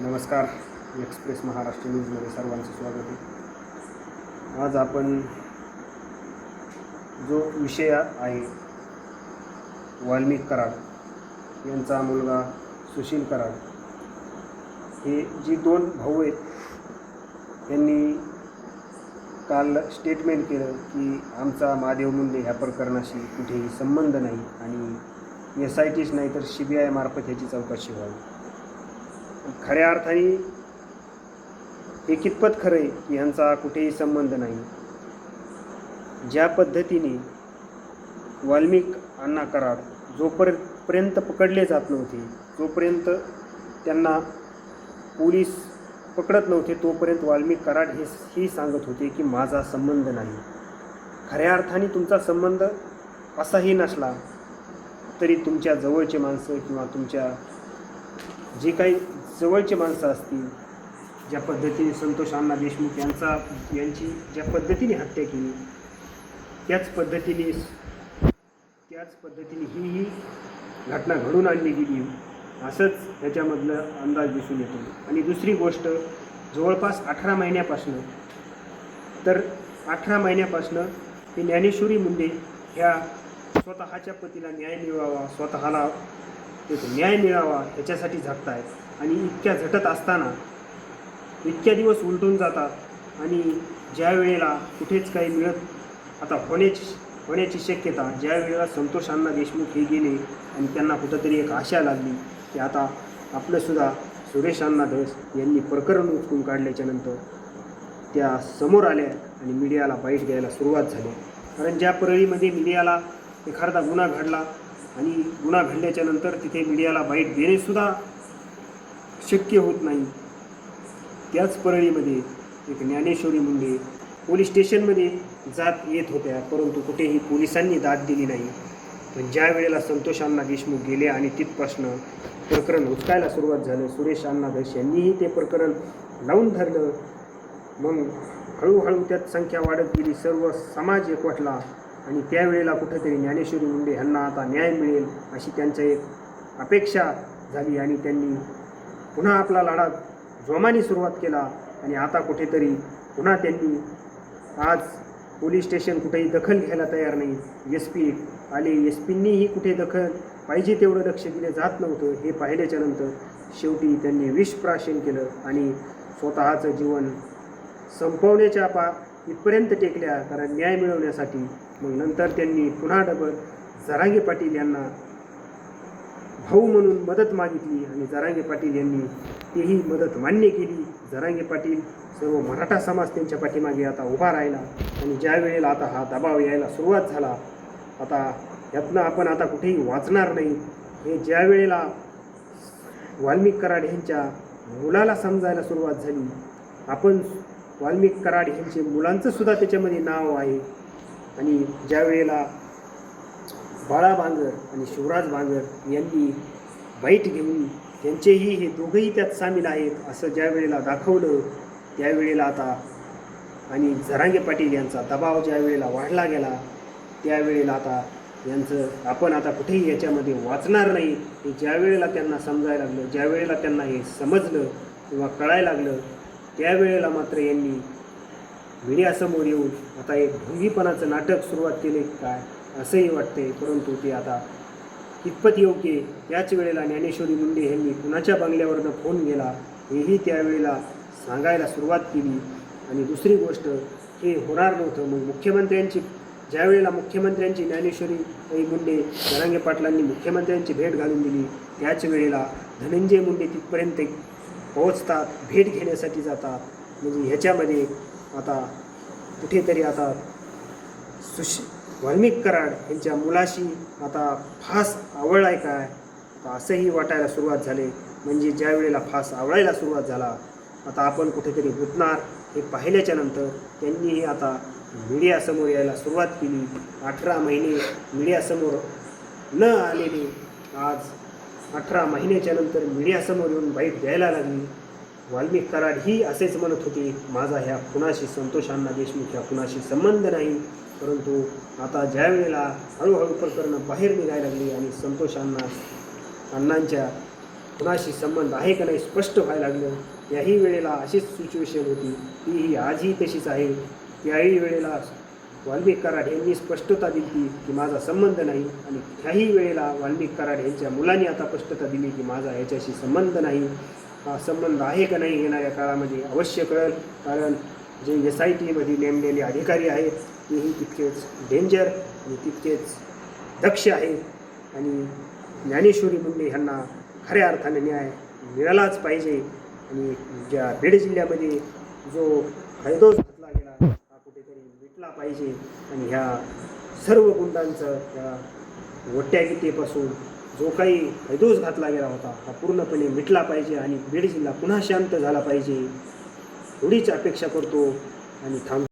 नमस्कार एक्सप्रेस महाराष्ट्र न्यूजमध्ये सर्वांचं स्वागत आहे. आज आपण जो विषय आहे वाल्मिक कराड यांचा मुलगा सुशील कराड हे जी दोन भाऊ आहेत यांनी काल स्टेटमेंट केलं की आमचा महादेव मुंडे ह्या प्रकरणाशी कुठेही संबंध नाही आणि एस आय टीच नाही तर सी बी आयमार्फत ह्याची चौकशी व्हावी. खऱ्या अर्थाने हे कितपत खरं आहे की ह्यांचा कुठेही संबंध नाही? ज्या पद्धतीने वाल्मिक अण्णा कराड जोपर्यंत पकडले जात नव्हते जोपर्यंत त्यांना पोलीस पकडत नव्हते तोपर्यंत वाल्मिक कराड हे ही सांगत होते की माझा संबंध नाही. खऱ्या अर्थाने तुमचा संबंध असाही नसला तरी तुमच्या जवळचे माणसं किंवा तुमच्या जे काही जवळचे माणसं असतील ज्या पद्धतीने संतोष अण्णा देशमुख यांचा यांची ज्या पद्धतीने हत्या केली त्याच पद्धतीने त्याच पद्धतीने ही ही घटना घडून आणली गेली. असंच ह्याच्यामधलं अंदाज दिसून येतो. आणि दुसरी गोष्ट जवळपास अठरा महिन्यापासनं तर अठरा महिन्यापासनं हे ज्ञानेश्वरी मुंडे ह्या स्वतःच्या पतीला न्याय मिळावा स्वतःला न्याय मिळावा ह्याच्यासाठी झटतायत आणि इतक्या झटत असताना इतक्या दिवस उलटून जातात आणि ज्या वेळेला कुठेच काही मिळत आता होण्याची होण्याची शक्यता ज्या वेळेला संतोषांना देशमुख हे गेले आणि त्यांना कुठंतरी एक आशा लागली की आता आपलंसुद्धा सुरेश अण्णा धस यांनी प्रकरण उचकून काढल्याच्यानंतर त्या समोर आल्या आणि मीडियाला बाईट द्यायला सुरुवात झाली. कारण ज्या परळीमध्ये मीडियाला एखादा गुन्हा घडला आणि गुन्हा घडल्याच्यानंतर तिथे मीडियाला बाईट देणेसुद्धा शक्य होत नाही. त्याच परळीमध्ये एक ज्ञानेश्वरी मुंडे पोलीस स्टेशनमध्ये जात येत होत्या परंतु कुठेही पोलिसांनी दाद दिली नाही. पण ज्या वेळेला संतोष अण्णा देशमुख गेले आणि तिथपासनं प्रकरण उचकायला सुरुवात झालं सुरेश अण्णा दश यांनीही ते प्रकरण लावून धरलं. मग हळूहळू त्यात संख्या वाढत गेली सर्व समाज एकवटला आणि त्यावेळेला कुठेतरी ज्ञानेश्वरी मुंडे यांना आता न्याय मिळेल अशी त्यांचं एक अपेक्षा झाली आणि त्यांनी पुन्हा आपला लढा जोमाने सुरुवात केला आणि आता कुठेतरी पुन्हा त्यांनी आज पोलीस स्टेशन कुठेही दखल घ्यायला तयार नाही. एस पी आले. एस पींनीही कुठे दखल पाहिजे तेवढं लक्ष दिले जात नव्हतं. हे पाहिल्याच्या नंतर शेवटी त्यांनी विषप्राशन केलं आणि स्वतःचं जीवन संपवण्याच्या पा इथपर्यंत टेकल्या. कारण न्याय मिळवण्यासाठी मग नंतर त्यांनी पुन्हा डबल जरांगे पाटील यांना भाऊ म्हणून मदत मागितली आणि जरांगे पाटील यांनी तेही मदत मान्य केली. जरांगे पाटील सर्व मराठा समाज त्यांच्या पाठीमागे आता उभा राहिला आणि ज्या वेळेला आता हा दबाव यायला सुरुवात झाला आता यातनं आपण आता कुठेही वाचणार नाही. हे ज्या वेळेला वाल्मिक कराड यांच्या मुलाला समजायला सुरुवात झाली आपण वाल्मिक कराड यांचे मुलांचं सुद्धा त्याच्यामध्ये नाव आहे. आणि ज्या वेळेला बाळा बांगर आणि शिवराज बांगर यांनी बाईट घेऊन त्यांचेही हे दोघंही त्यात सामील आहेत असं ज्या वेळेला दाखवलं त्यावेळेला आता आणि झरांगे पाटील यांचा दबाव ज्या वेळेला वाढला गेला त्यावेळेला आता यांचं आपण आता कुठेही याच्यामध्ये वाचणार नाही हे ज्या वेळेला त्यांना समजायला लागलं ज्या वेळेला त्यांना हे समजलं किंवा कळायला लागलं त्यावेळेला मात्र यांनी मीडियासमोर येऊन आता एक ढोंगीपणाचं नाटक सुरुवात केले काय? असंही वाटते परंतु ते आता. कितपत योग्य याच त्याच वेळेला ज्ञानेश्वरी मुंडे यांनी कुणाच्या बंगल्यावरनं फोन गेला हेही त्यावेळेला सांगायला सुरुवात केली. आणि दुसरी गोष्ट हे होणार नव्हतं. मग मुख्यमंत्र्यांची ज्यावेळेला मुख्यमंत्र्यांची ज्ञानेश्वरी आई मुंडे जरांगे पाटलांनी मुख्यमंत्र्यांची भेट घालून दिली त्याच वेळेला धनंजय मुंडे तिथपर्यंत पोहोचतात भेट घेण्यासाठी जातात. म्हणजे ह्याच्यामध्ये आता कुठेतरी आता सुश वाल्मिक कराड यांच्या मुलाशी आता फास आवळलाय काय? तर असंही वाटायला सुरुवात झाले. म्हणजे ज्या वेळेला फास आवळायला सुरुवात झाला आता आपण कुठेतरी गुंतणार हे पाहिल्याच्या नंतर त्यांनीही आता मीडियासमोर यायला सुरुवात केली. अठरा महिने मीडियासमोर न आलेले आज अठरा महिन्याच्या नंतर मीडियासमोर येऊन बाईट द्यायला लागली. वाल्मिक कराड ही असेच म्हणत होते माझा ह्या खुणाशी संतोषांना देशमुख ह्या खुणाशी संबंध नाही. परंतु आता ज्या वेळेला हळूहळू प्रकरणं बाहेर निघायला लागली आणि संतोष अण्णा अण्णांच्या कुणाशी संबंध आहे का नाही स्पष्ट व्हायला लागलं त्याही वेळेला अशीच सिच्युएशन होती. तीही आजही तशीच आहे. त्याही वेळेला वाल्मिक कराड यांनी स्पष्टता दिली की माझा संबंध नाही आणि त्याही वेळेला वाल्मिक कराड यांच्या मुलांनी आता स्पष्टता दिली की माझा याच्याशी संबंध नाही. हा संबंध आहे का नाही येणाऱ्या काळामध्ये अवश्य कळेल. कारण जे एस आय टीमध्ये नेमलेले अधिकारी आहेत तेही तितकेच डेंजर आणि तितकेच दक्ष आहेत आणि ज्ञानेश्वरी मुंडे ह्यांना खऱ्या अर्थाने न्याय मिळालाच पाहिजे. आणि ज्या बीड जिल्ह्यामध्ये जो हैदोस घातला गेला हा कुठेतरी मिटला पाहिजे. आणि ह्या सर्व गुंडांचं त्या वट्यागितेपासून जो काही हैदोस घातला गेला होता हा पूर्णपणे मिटला पाहिजे. आणि बीड जिल्हा पुन्हा शांत झाला पाहिजे. एवढीच अपेक्षा करतो आणि थांब